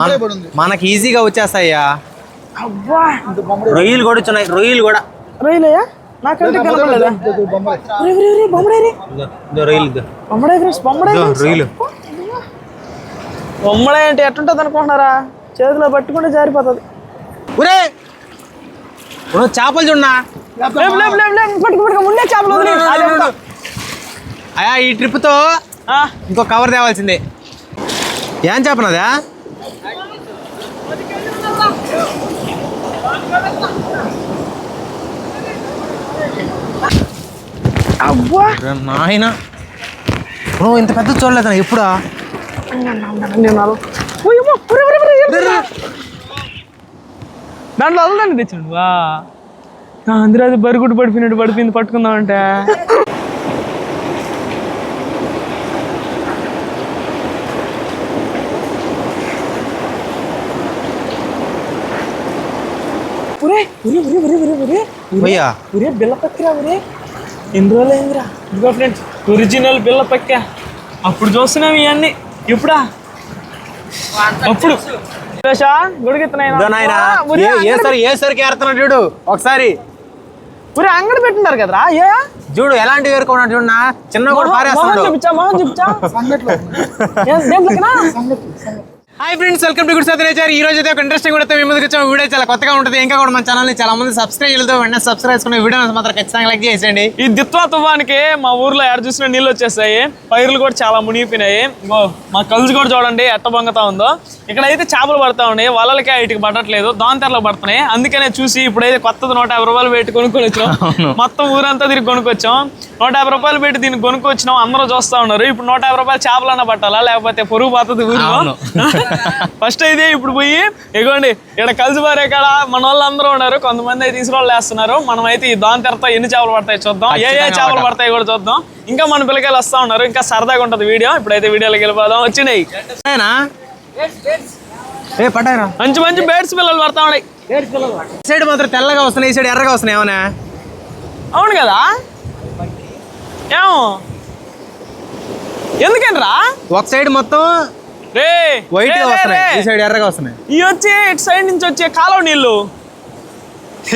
మన- మనకి ఈజీగా వచ్చేస్తాయ్యా అబ్బా! రొయ్యలు కూడా వచ్చున్నాయి రొయ్యలు కూడా. రొయ్యలయ్యా? నాకంటే కనపడలేదా రొయ్యలు అంటే ఎట్టుంటది అనుకుంటున్నారా? చేతిలో పట్టుకుంటే జారిపోతుంది. ఒరే చేపలు చూడనా ముందే చేపలు? అయ్యా ఈ ట్రిప్తో ఆ, ఇంకో కవర్ తేవాల్సిందే. ఏం చెప్పనదా నాయన. నువ్వు ఇంత పెద్ద చూడలేదా ఎప్పుడా? దాంట్లో అల్లండి తెచ్చాడు వా. అందరూ అది బరుగుడు పడిపోయినట్టు పడిపోయింది పట్టుకుందామంటే. ఒరే ఒరే ఒరే ఒరే ఒరే ఒరే భయ్యా. ఒరే బిల్ల పక్కిరా ఒరే. ఎన్ని రోజులు అయిందిరా? ఇదిగో ఫ్రెండ్స్ ఒరిజినల్ బిల్ల పక్క. అప్పుడు చూస్తున్నాం ఇవన్నీ. ఇప్పుడా? అప్పుడు. చూడు ఒకసారి. ఒరే, అంగడి పెట్టినారు కదరా? ఏ? చూడు ఎలాంటి ఏరుకున్నాడు చూడనా చిన్న కూడా పారేస్తున్నాడు చూపించా మొహం చూపించా? Hi friends welcome to good సత్యనేచారు ఈ రోజు అయితే ఒక ఇంట్రెస్టింగ్ కూడా మీ ముందుకు వచ్చాము. వీడియో చాలా కొత్తగా ఉంటుంది. ఇంకా కూడా మన ఛానల్ని చాలా మంది సబ్స్క్రైబ్ చేయలేదు. వెంటనే సబ్స్క్రైబ్ చేసుకునే వీడియో మాత్రం ఖచ్చితంగా లైక్ చేసేయండి. ఈ దిత్వా తుఫానికి మా ఊర్లో ఎక్కడ చూసినా నీళ్ళు వచ్చేస్తాయి పైర్లు కూడా చాలా మునిగిపోయినాయి. ఇంకో మా కలుసు కూడా చూడండి ఎట్ట బొంగతా ఉందో. ఇక్కడైతే చేపలు పడతా ఉన్నాయి. వలలకే ఇటుకి పడట్లేదు. దాంతెరలో పడుతున్నాయి. అందుకనే చూసి ఇప్పుడైతే కొత్తది నూట యాభై రూపాయలు పెట్టి కొనుక్కొని వచ్చాం మొత్తం ఊరంతా తిరిగి కొనుక్కొచ్చాం. నూట యాభై రూపాయలు పెట్టి దీన్ని కొనుక్కొచ్చినాం. అందరూ చూస్తా ఉన్నారు. ఇప్పుడు నూట యాభై రూపాయలు చేపలన్నా పట్టాలా? లేకపోతే పొరుగు పోతుంది ఊరిలో. ఫస్ట్ అయితే ఇప్పుడు పోయి ఇగోండి ఇక్కడ కలిసి పారే కాడ మన వాళ్ళు అందరూ ఉన్నారు కొంతమంది అయితే తీసుకురాళ్ళు వేస్తున్నారు. మనం అయితే ఈ దాని తెరతో ఎన్ని చేపలు పడతాయి చూద్దాం. ఏ ఏ చేపలు. పడతాయి కూడా చూద్దాం. ఇంకా మన పిల్లకాయలు వస్తా ఉన్నారు. ఇంకా సరదాగా ఉంటది వీడియో. ఇప్పుడైతే వీడియోలోకి వెళ్ళిపోదాం. వచ్చినాయి. మంచి మంచి బేడ్స్ పిల్లలు పడతా ఉన్నాయి. సైడ్ మాత్రం తెల్లగా వస్తున్నాయి ఈ సైడ్ ఎర్రగా వస్తున్నాయి ఏమన్నా? అవును కదా? ఏమో? ఎందుకేనరా ఒక సైడ్ మొత్తం వైట్ వస్తున్నాయి. ఈ సైడ్ ఎర్రగా వస్తున్నాయి. ఇవి వచ్చి ఇటు సైడ్ నుంచి వచ్చే కాలువ నీళ్ళు.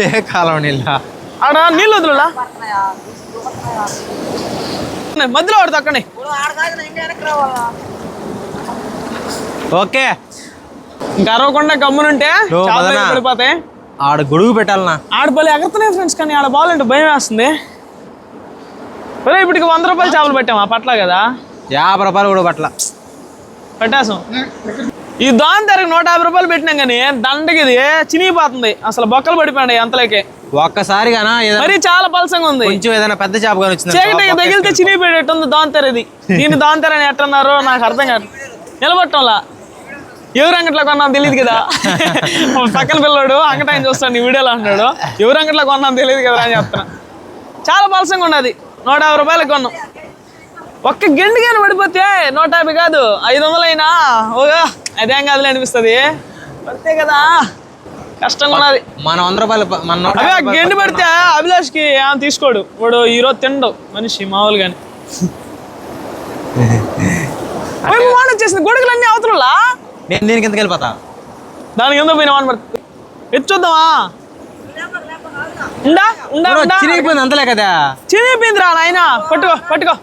ఏ కాలం నీళ్ళ? ఆడ నీళ్ళు వదులులా? మధ్యలో పడుతుంది అక్కడే. ఓకే. ఇంకా అరవకుండా గమ్మునుంటే పడిపోతాయి. ఆడ గొడుగు పెట్టాలనా? ఆడపల్లి ఎగరుతున్నాయి ఫ్రెండ్స్ కానీ ఆడ బాగాలంటే భయం వేస్తుంది. ఇప్పటికి వంద రూపాయలు చేపలు పెట్టాం ఆ పట్ల కదా. యాభై రూపాయలు కూడా పట్ల. పెట్టేసాం. ఈ దాని ధరకు నూట యాభై రూపాయలు పెట్టినాం కానీ దండకి ఇది చినిగిపోతుంది అసలు బొక్కలు పడిపోయాయి అంతలోకే. ఒక్కసారిగానా? మరీ చాలా పలసంగా ఉంది. కొంచెం ఏదైనా పెద్ద చేప కానీ వచ్చింది? చీకటి తగిలితే చినిగిపోయేటట్టు ఉంది దాని తెర ఇది. దీన్ని దాని తెర అని ఎట్టన్నారో నాకు అర్థం కాదు. నిలబట్టంలా ఎవరు అంగట్లో కొన్నాం తెలియదు కదా. పక్కన పిల్లడు అంగటాయన చూస్తాను ఈ వీడియోలో అంటున్నాడు. ఎవరు అంగట్లో కొన్నాం తెలియదు కదా అని చెప్తున్నా. చాలా పలసంగా ఉన్నది. నూట యాభై రూపాయలకు కొన్నాం. ఒక్క గండి కానీ పడిపోతే నూట యాభై కాదు ఐదు వందలు అయినా ఓగా అదేం కాదులే అనిపిస్తుంది. పడితే కదా కష్టంగా ఉన్నది. మన వంద రూపాయలు మన అదే గండి పడితే అభిలాష్కి ఏం తీసుకోడు. వాడు ఈరోజు తిండు మనిషి మామూలుగాని. వాన వచ్చేసింది గొడుగులన్నీ అవతల నేను దీనికి ఎందుకు వెళ్ళిపోతా? దానికి ఎందుకు పోయిన వాన పడుతుంది ఎత్తు చూద్దామా? ఉండా ఉండా చిరిగిపోయింది అంతలే కదా. చినిగిపోయిందిరా నాయన. పట్టుకో పట్టుకో.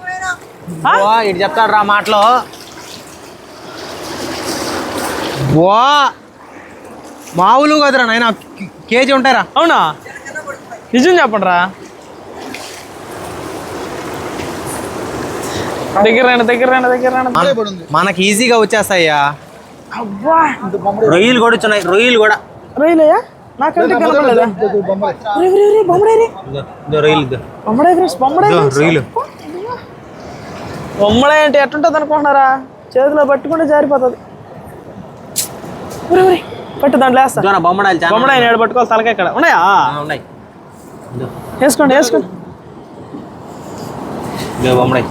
ఇటు చెప్తాడు రా మాటలో. ఓ మామూలు కదరా నాయన కేజీ ఉంటారా అవునా? నిజం చెప్పండి రా దగ్గర దగ్గర దగ్గర మనకి ఈజీగా వచ్చేస్తాయ్యా. అబ్బా రొయ్యలు కూడా వచ్చున్నాయి రొయ్యలు కూడా. రొయ్యలయ్యా? నాకంటే కనపడలేదా? రొయ్యలు. రొయ్యలు. బొమ్మడాయి అంటే ఎట్టుంటది అనుకుంటున్నారా? చేతిలో పట్టుకుంటే జారిపోతుంది. ఒరే, ఒరే, పట్టు దాంట్లో వేస్తా. ఇదో నా బొమ్మడాలు చాలా బొమ్మడాయి నేడు పట్టుకోవాలి తలకాయ ఇక్కడ ఉన్నాయా? ఆ, ఉన్నాయి. వేసుకోండి వేసుకోండి. బొమ్మడాయి.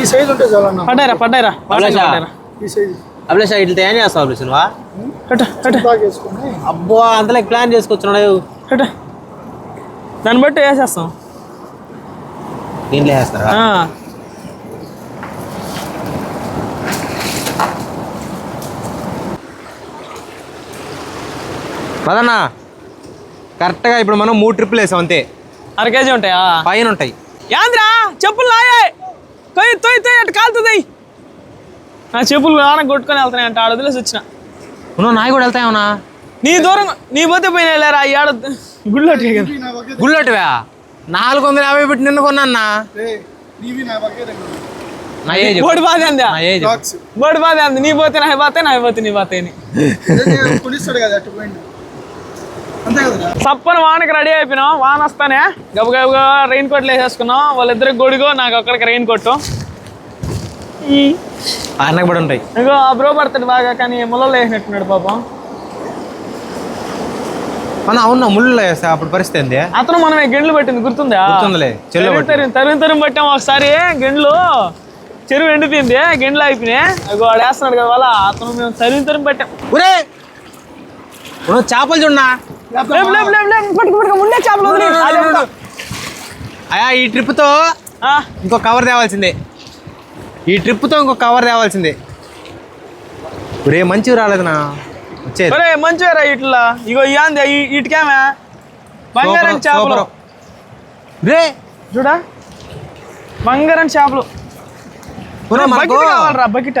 ఈ సైజ్ ఉంటే చాలన్న పడ్డాయిరా పడ్డాయిరా. పడ్డాయిరా ఈ సైజ్ అభిలాష్ ఇట్లా ఏం చేస్తావు అభిలాష్ నువ్వా? కట్టు కట్టు. బాగా వేసుకొని. అబ్బో అంతలో ప్లాన్ చేసుకొచ్చున్నాడు. కట్టు. దాన్ని బట్టి వేసేస్తాం. దీంట్లో వేస్తారా? పదన్నా కరెక్ట్గా ఇప్పుడు మనం మూడు ట్రిప్పులు వేసాం అంతే అర కేజీ ఉంటాయా పైన ఉంటాయి యాంద్రా చెప్పులు నాయే తొయ్యి తొయ్యి తొయ్యి అటు కాలుతుంది నా చెప్పులు నాన్న కొట్టుకొని వెళ్తున్నాయి అంటే ఆడ వదిలేసి వచ్చిన నువ్వు నాయి కూడా వెళ్తాయవునా నీ దూరం నీ పోతే పోయిన వెళ్ళారా ఈ ఆడ గుళ్ళో కదా నా బకెట్ గుళ్ళోటివా నాలుగు వందల యాభై పెట్టి నిన్న కొన్నా రే నీవి నా బకెట్ నా ఏజ్ బోడి బాధ అందా బోడి బాధ అంది నీ పోతే నా పోతే నా పోతే నీ పోతే అని కొనిస్తాడు కదా అటు పోయింది అంతే కదా సప్పని వానకి రెడీ అయిపోయినాం. వాన వస్తానే. గబగబగా రెయిన్ కోట్లు వేసేసుకున్నాం. వాళ్ళిద్దరికి గొడుగు నాకు ఒక్కడికి రెయిన్ కోట్ అన్నకు పడి ఉంటాయి. ఇగో ఆ బ్రో పడతాడు బాగా కానీ ములలో వేసినట్టున్నాడు పాపం. మన అవునా ముళ్ళు వేస్తా అప్పుడు పరిస్థితి ఏంది? అతను మనం గెండ్లు పట్టింది గుర్తుందా? గుర్తుందిలే, చెరువులో తరిమి తరిమి తరిమి తరిమి పట్టాం ఒకసారి. గెండ్లు చెరువు ఎండిపోయింది గెండ్లు అయిపోయినాయి అగో వాడు వేస్తున్నాడు కదా వాళ్ళ అతను మేము తరిమి తరిమి పట్టాం. ఒరే నువ్వు చేపలు చూడనా ముందే చేపలు? అయ్యా ఈ ట్రిప్తో ఆ, ఇంకో కవర్ తేవాల్సిందే. ఈ ట్రిప్తో ఇంకో కవర్ తేవాల్సిందే. ఒరే మంచివి రాలేదునా? వచ్చేది ఒరే మంచిగా ఇట్లా? ఇగో ఇయాంది ఇటుకేమే? బంగారం చేపలు. రే! చూడా? బంగారం చేపలు. బకెట్ కావాలరా బకెట్?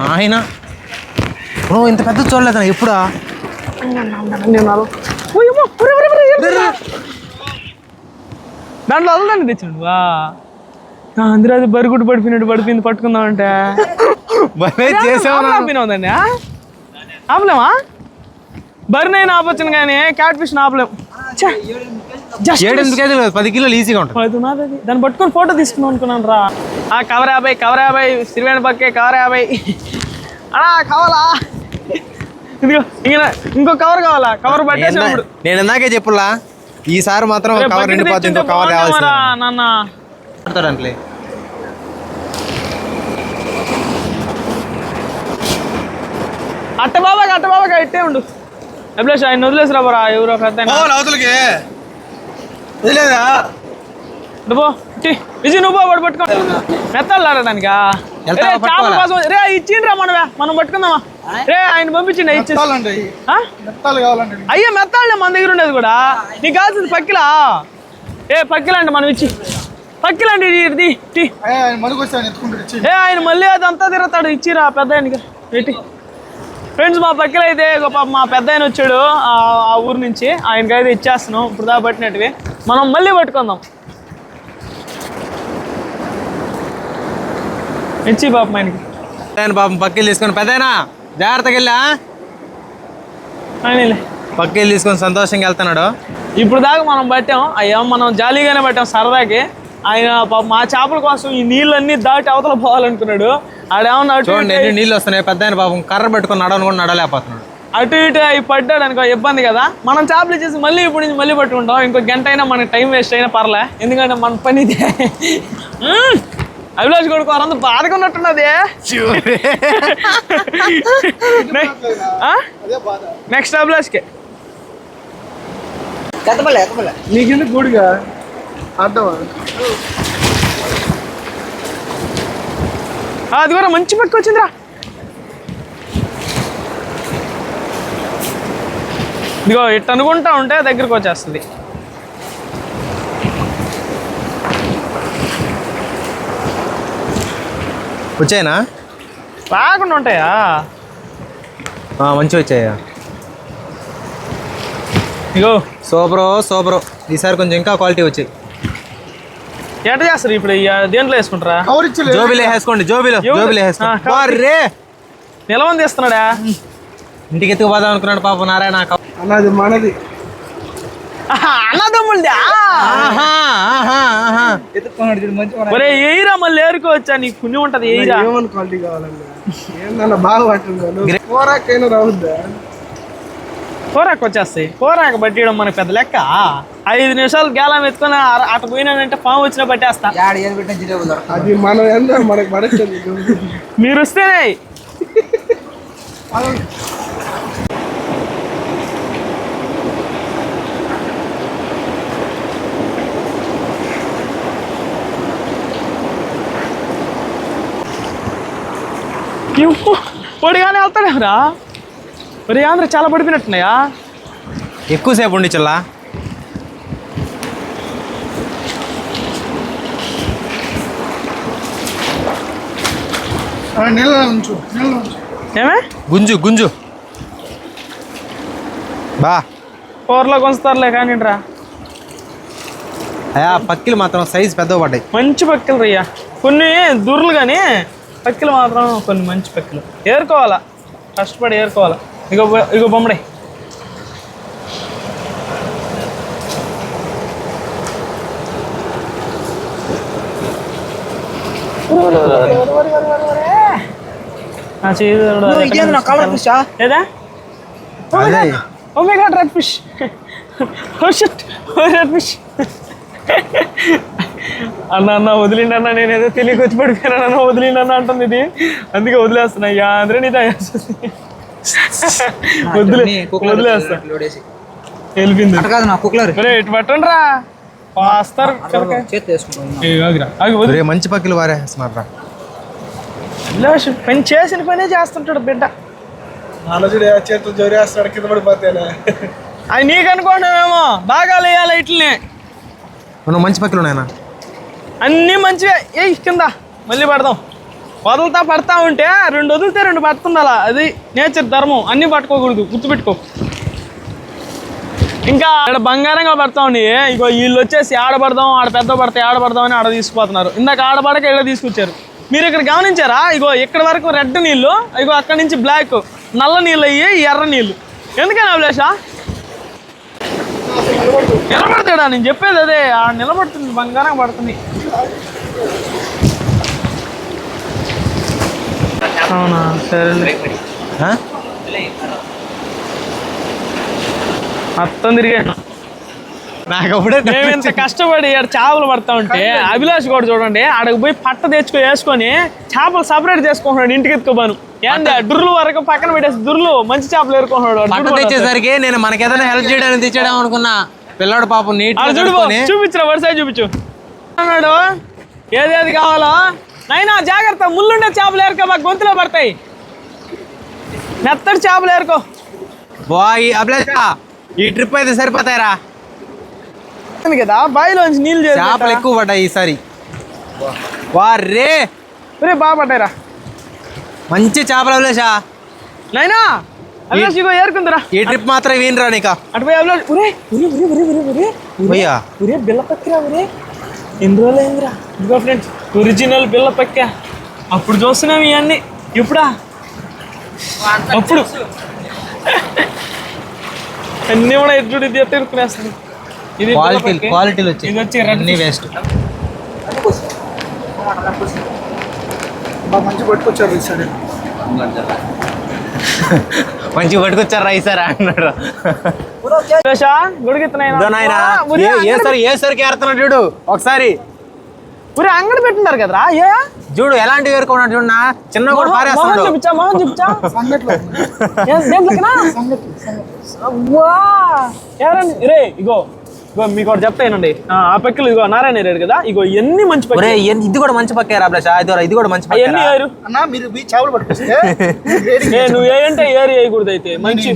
నాయన. నువ్వు ఇంత పెద్ద చూడలేదా ఎప్పుడా? దాంట్లో అల్లండి తెచ్చాడు వా. అందరూ అది బరుగుడు పడిపోయినట్టు పడిపోయింది పట్టుకుందామంటే. ఆపినవుందండి ఆపలేమా? బరినైనా ఆపొచ్చును కానీ క్యాట్ ఫిష్ ఆపలేం ఛే, just ఏడు ఎనిమిది కేజీలు కాదు, పది కిలోలు ఈజీగా ఉంటుంది. దాన్ని పట్టుకొని ఫోటో తీసుకుందాం అనుకున్నాను రా. ఆ కవర్ యాభై కవర్ యాభై సిరివేణ పక్కే కవర్ యాభై. అన్నా కావాలా ఇదిగో ఇంక కవర్ కావాలా? కవర్ ఏందా? నేను ఇందాకే చెప్పులా ఈసారి మాత్రం కవర్ నిండిపోతుంది ఇంకో కవర్ తేవాల్సిందే నాన్న. పడతాడంట్లే అట్ట బాబాగా అట్ట బాబాగా ఇట్టే ఉండు. అభిలాష్ ఆయన వదిలేసి రాబరా ఎవరో పెద్ద ఆయన. అవతలకి లేదా నువ్వు టీ, విజయ్ నువ్వు వాడు పట్టుకో మెత్తాలు ఆడడానికా వెళ్తావా, రే, చేపల పట్టుకోవాలా? కోసం రే ఇచ్చిండ్రా మనమే మనం పట్టుకుందామా? రే ఆయన పంపించిండి ఇచ్చేసి. మెత్తాలండి ఆ? మెత్తాలు కావాలండి అయ్యో మెత్తాళ్ళే మన దగ్గర ఉండేది కూడా. నీకు కావాల్సింది పక్కిలా? ఏ పక్కిలండి మనం ఇచ్చి. పక్కిలండి ఇది, ఏ ఆయన మళ్ళీ అదంతా తిరుగుతాడు ఇచ్చిరా పెద్ద ఆయనకి. పెట్టి. ఫ్రెండ్స్ మా పక్కన అయితే ఒక మా పెద్ద ఆయన వచ్చాడు ఆ ఊరు నుంచి. ఆయనకైతే ఇచ్చేస్తున్నాం ఇప్పుడు దా పట్టినట్టువి. మనం మళ్ళీ పట్టుకుందాం. ఇచ్చి పాపం ఆయనకి? ఆయన పాపం పక్కిలు తీసుకొని పెద్దయినా జాగ్రత్తగా వెళ్ళా? పక్కిలు తీసుకొని సంతోషంగా వెళ్తున్నాడు. ఇప్పుడు దాకా మనం పట్టాం అయ్యా మనం జాలీగానే పట్టాం సరదాకి. ఆయన పాపం మా చేపల కోసం ఈ నీళ్ళన్నీ దాటి అవతల పోవాలనుకున్నాడు. ఆడేమన్నా చూడండి ఎన్ని నీళ్ళు వస్తున్నాయి పెద్ద ఆయన పాపం కర్ర పెట్టుకొని నడవను కూడా నడలేకపోతున్నాడు అటు ఇటు అవి పడ్డాడు అనుకో ఇబ్బంది కదా? మనం చేపలు ఇచ్చేసి మళ్ళీ ఇప్పుడు నుంచి మళ్ళీ పట్టుకుంటాం. ఇంకో గంట అయినా మనకి టైం వేస్ట్ అయినా పర్లే. ఎందుకంటే మన పని ఇదే. అభిలాష్ కొడుకు వారంతా బాధగా ఉన్నట్టున్నది. నెక్స్ట్ అభిలాష్కి. నీకెందుకు గూడిగా? అర్థమా ఆ, అది కూడా మంచి పట్టుకొచ్చిందిరా ఇదిగో ఇట్ట అనుకుంటా ఉంటే దగ్గరికి వచ్చేస్తుంది. వచ్చాయినా? రాకుండా ఉంటాయా? మంచిగా వచ్చాయా? ఇగో సూపరు సూపరు. ఈసారి కొంచెం ఇంకా క్వాలిటీ వచ్చాయి. ఎట్ట చేస్తారు ఇప్పుడు దేంట్లో వేసుకుంటారా? జోబీలో వేసుకోండి జోబీలో? జోబీలో వేసుకోండి నిలవని తీస్తున్నాడా? ఇంటికి ఎత్తుకుపోదాం అనుకున్నాడు పాపం నారాయణ అన్నది మనది. మన ఒరే ఎయిరా మళ్ళీ ఏరుకోవచ్చా నీకు పుణ్యం ఉంటది ఎయిరా ఏమని క్వాలిటీ కావాలన్నా? ఏందన్నా బాగా పట్టిందా పోరాకైనా రావద్దా? కూరాకు వచ్చేస్తాయి. కూరాకు పట్టేయడం మనకు పెద్ద లెక్క. ఐదు నిమిషాలు గేలం ఎత్తుకొని అటు పోయినానంటే పాము వచ్చినా పట్టేస్తా. అది మనం ఎంత మనకి పడేస్తుంది. మీరు వస్తేనే పొడిగానే వెళ్తాడేరా ఒరే ఆంధ్ర చాలా పడిపోయినట్టున్నాయా? ఎక్కువసేపు ఉండి చిల్లా. ఏమే? గుంజు గుంజు. బా. కూరలో కొంచుతారులే కానీ రా అయా పక్కిలు మాత్రం సైజ్ పెద్దగా పడ్డాయి. మంచి పక్కిలు రయ్యా. కొన్ని దుర్లు కానీ పక్కిలు మాత్రం కొన్ని మంచి పక్కిలు. ఏరుకోవాలా? కష్టపడి ఏరుకోవాలా? ఇగో బొ- ఇగో బొమ్మడే నా చేయి లేదా అదే ఓ my God red fish oh shit oh red fish అన్న అన్న వదిలిండి అన్న నేను ఏదో తెలియక వచ్చి పడిపోయాను అన్న వదిలిండి అన్న అంటుంది ఇది అందుకే వదిలేస్తున్నా యా అందరూ నీ దయచేసి వదిలే వదిలేస్తా వెళ్ళిపోయింది. కాదు నా ఇటు పట్టండి రా మంచి పక్కిలు వారేస్తున్నారు రా పని చేసిన పనే చేస్తుంటాడు బిడ్డ. ఆలోచన చేతులు జోరేస్తాడు కింద పడిపోతేనే. అది నీకు బాగా లేయాలి ఇట్లనే. నువ్వు మంచి పక్కిలు ఉన్నాయనా? అన్నీ మంచివే. ఏ కింద. మళ్ళీ పడదాం. వదులుతా పడతా ఉంటే రెండు వదిలితే రెండు పడుతుండాలా అది నేచర్ ధర్మం. అన్నీ పట్టుకోకూడదు. గుర్తుపెట్టుకో. ఇంకా ఇక్కడ బంగారంగా పడతా ఉండి ఇగో వీళ్ళు వచ్చేసి ఆడ పడదాం ఆడ పెద్ద పడతాయి ఆడ పడదాం అని ఆడ తీసుకుపోతున్నారు. ఇందాక ఆడపడక ఇక్కడ తీసుకొచ్చారు. మీరు ఇక్కడ గమనించారా? ఇగో ఇక్కడ వరకు రెడ్ నీళ్ళు ఇగో అక్కడ నుంచి బ్లాక్ నల్ల నీళ్ళు అయ్యి ఎర్ర నీళ్ళు. ఎందుకని అభిలేషా? నిలబడతాడా? నేను చెప్పేది అదే. ఆ నిలబడుతుంది బంగారం పడుతుంది. అవునా? సరే? మొత్తం తిరిగాను నాకు అప్పుడే మేము ఇంత కష్టపడి ఆడ చేపలు పడతా ఉంటే అభిలాష్ కూడా చూడండి ఆడకు పోయి పట్ట తెచ్చుకో వేసుకొని చేపలు సపరేట్ చేసుకుంటున్నాడు ఇంటికి ఎత్తుకోబాను. ఏంది దుర్లు వరకు పక్కన పెట్టేసి దుర్లు మంచి చేపలు ఏరుకుంటున్నాడు వాడు. పట్ట. తెచ్చేసరికి నేను మనకేదైనా హెల్ప్ చేయడానికి తెచ్చాడం అనుకున్నా. పిల్లాడు పాపం నీట్ చూపించురా వరుస చూపించు. అన్నాడు ఏదేది కావాలో? నైనా జాగ్రత్త ముళ్ళుండే చేపలు ఏరుకో మాకు గొంతులో పడతాయి. మెత్తడి చేపలు ఏరుకో. బాయ్ అభిలాష ఈ ట్రిప్ అయితే సరిపోతాయిరా. కదా బావిలోంచి నీళ్ళు చేపలు ఎక్కువ పడ్డాయి ఈసారి. వారే ఒరే బాగా పడ్డాయిరా. మంచి చేపలు అభిలాష. నైనా అభిలాష్ ఇగో ఏరుకుందిరా. ఈ ట్రిప్ మాత్రం వీనరా నీక? అటు పోయి అభిలాష్ ఒరే ఒరే ఒరే ఒరే ఒరే ఒరే. బిల్ల పక్కిరా ఒరే. ఎన్ని రోజులు అయిందిరా? ఇదిగో ఫ్రెండ్స్ ఒరిజినల్ బిల్ల పక్క. అప్పుడు చూస్తున్నాం ఇవన్నీ. ఇప్పుడా? అప్పుడు. అన్నీ కూడా ఎప్పుడు ఇది ఎట్ట ఇరుక్కునేస్తుంది ఇది క్వాలిటీ. క్వాలిటీలు వచ్చాయి. ఇది వచ్చి అన్ని వేస్ట్ బాగా మంచి పట్టుకొచ్చారు ఈసారి మంచిగా పట్టుకొచ్చారా ఈసారి అన్నాడు. ఏ- ఏ అంగడి సరి ఏ సరికి ఏరుతున్నాడు చూడు ఒకసారి. ఒరే, అంగడి పెట్టినారు కదరా ఏ? చూడు ఎలాంటి ఏరుకున్నాడు చూడు నా చిన్న కూడా మొహం పారేస్తున్నాడు. చూపించా మొహం చూపించా? సంగట్లో ఏ, దేంట్లోకినా? అవ్వా. ఎవరండి? రే ఇగో ఇగో. మీకు ఒకటి చెప్తానండి ఆ పక్కలు ఇగో నారాయణ రేడు కదా ఇగో ఎన్ని మంచి ఒరే ఎన్- ఇది కూడా మంచి పక్కేరా అభిలాష ఇది ఇది కూడా మంచి అవన్నీ ఏరు? అన్న మీరు మీ చేపలు పట్టుకొస్తే ఏ నువ్వు ఏ అంటే ఏరి వేయకూడదు అయితే. మంచి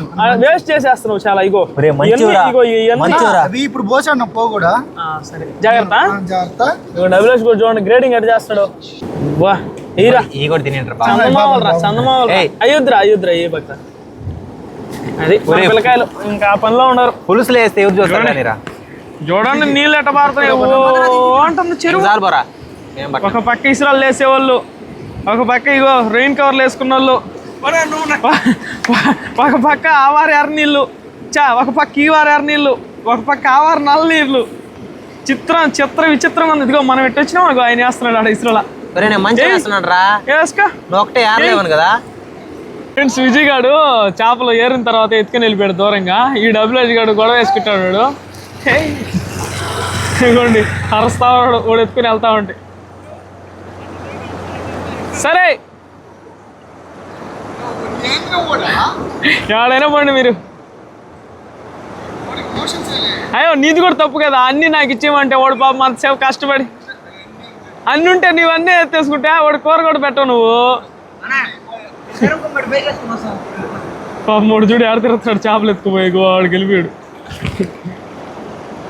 వేస్ట్ చేసేస్తున్నావు చాలా ఇగో. ఒరే, మంచివిరా. ఇగో ఇవన్నీ- మంచివిరా. అవి ఇప్పుడు పోసాను పో కూడా. ఆ, సరే. జాగ్రత్త ఆ, జాగ్రత్త. ఇగో డబ్ల్యూఎస్ కూడా చూడండి గ్రేడింగ్ ఎట్లా చేస్తాడు. వా ఎయిరా ఈ కూడా తినేంటారు చందమావలరా చందమావలరా ఏయ్. ఏ పక్క. అది మన. పిల్లకాయలు ఇంకా ఆ పనిలో ఉన్నారు. పులుసులు వేస్తే ఎవరు చూస్తారు చూడండి నీళ్ళు ఎట్ట పారుతున్నాయి? ఓ అంటుంది చెరువు. ఒక పక్క ఇసురాలు వేసేవాళ్ళు ఒక పక్క ఇగో రెయిన్ కవర్లు వేసుకున్న వాళ్ళు ఒక పక్క ఆ వారి ఎర్ర నీళ్ళు చా ఒక పక్క ఈ వారి ఎర్ర నీళ్ళు ఒక పక్క ఆవారు నల్ల నీళ్ళు. చిత్రం చిత్ర విచిత్రంగా ఉంది. ఇదిగో మనం ఎట్టు వచ్చినాం అగో ఆయన వేస్తున్నాడు ఆడ ఇసురలా. కదా? ఫ్రెండ్స్ విజయ్ గాడు చేపలు ఏరిన తర్వాత ఎత్తుకుని వెళ్ళిపోయాడు దూరంగా. ఈ డబ్ల్యూహెచ్ గాడు గొడవ వేసుకుంటాడు. ఇదిగోండి అరుస్తా వాడు ఎత్తుకుని వెళ్తా ఉంటే. సరే. ఎవడైనా పోండి మీరు. అయ్యో నీది కూడా తప్పు కదా. అన్నీ నాకు ఇచ్చేయమంటే వాడు పాపం అంతసేపు కష్టపడి. అన్నీ ఉంటే నీవన్నీ ఎత్తేసుకుంటే వాడు కూర కూడా పెట్టవు నువ్వు. పాపం వాడు చూడు ఆడ తిరుగుతాడు చేపలు ఎత్తుకుపోయి వాడు గెలిపాడు.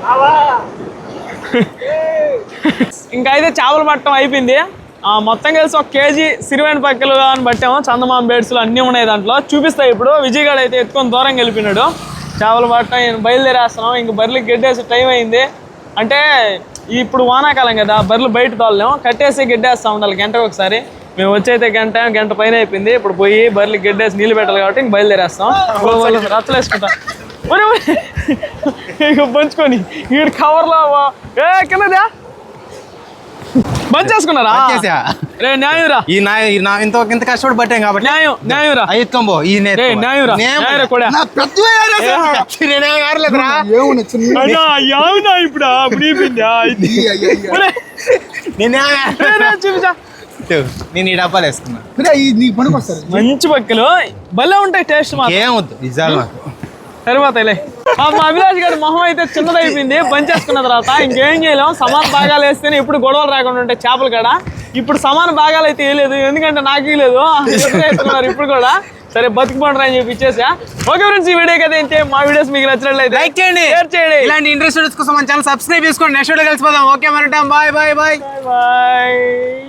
ఇంకా అయితే చేపలు పట్టడం అయిపోయింది. ఆ, మొత్తం కలిసి ఒక కేజీ సిరివైన పక్కలు అని పట్టాము. చందమామ బేడ్స్లు అన్నీ ఉన్నాయి దాంట్లో. చూపిస్తాయి ఇప్పుడు. విజయ్ గారు అయితే ఎత్తుకొని దూరం వెళ్ళిపోయినాడు చేపలు పట్టడం బయలుదేరేస్తున్నాం. ఇంక బర్రెలకి గడ్డేసే టైం అయింది. అంటే ఇప్పుడు వానాకాలం కదా బర్రెలు బయట తోలలేము. కట్టేసి గడ్డేస్తా ఉండాలి గంటకు ఒకసారి. మేము వచ్చైతే గంట గంట పైన అయిపోయింది. ఇప్పుడు పోయి బర్రెలకి గడ్డేసి నీళ్ళు పెట్టాలి కాబట్టి ఇంక బయలుదేరేస్తాం. రచ్చలు వేసుకుంటాం. ఇక పంచుకొని వీడు కవర్లో ఏ కిందదా బంద్ చేసుకున్నారా చేసా రే న్యాయం రా ఈ నా ఈ నా ఇంత ఇంత కష్టపడి పట్టాం కాబట్టి న్యాయం న్యాయం రా ఈ నేను రే న్యాయం రా న్యాయం కూడా. నేనేం ఏరలేదురా ఏమున్నా చిన్న అన్నా యావునా ఇప్పుడు? నేనేం చూపించా నేను ఈ డబ్బాలు వేసుకున్నా. నీకు పనికి వస్తారు? మంచి పక్కలు. భలే ఉంటాయి టేస్ట్ మాత్రం. ఏం వద్దు నిజాలు నాకు మా అభిలాష్ గారి మొహం అయితే చిన్నదైపోయింది పంచేసుకున్న తర్వాత ఇంకేం చేయలేం సమాన భాగాలు వేస్తేనే ఇప్పుడు గొడవలు రాకుండా ఉంటాయి చేపలు కాడ ఇప్పుడు సమాన భాగాలు అయితే వేయలేదు ఎందుకంటే నాకు వేయలేదు వేస్తున్నారు ఇప్పుడు కూడా. సరే బతికిపోండి అని చెప్పి ఇచ్చేసా. ఓకే ఫ్రెండ్స్ ఈ వీడియో కదా అయితే మా వీడియోస్ మీకు నచ్చినట్లయితే లైక్ చేయండి. షేర్ చేయండి. ఇలాంటి ఇంట్రెస్ట్ కోసం మన ఛానల్ సబ్స్క్రైబ్ చేసుకోండి. నెక్స్ట్ వీడియో కలిసిపోదాం. ఓకే మరి బాయ్ బాయ్ బాయ్ బాయ్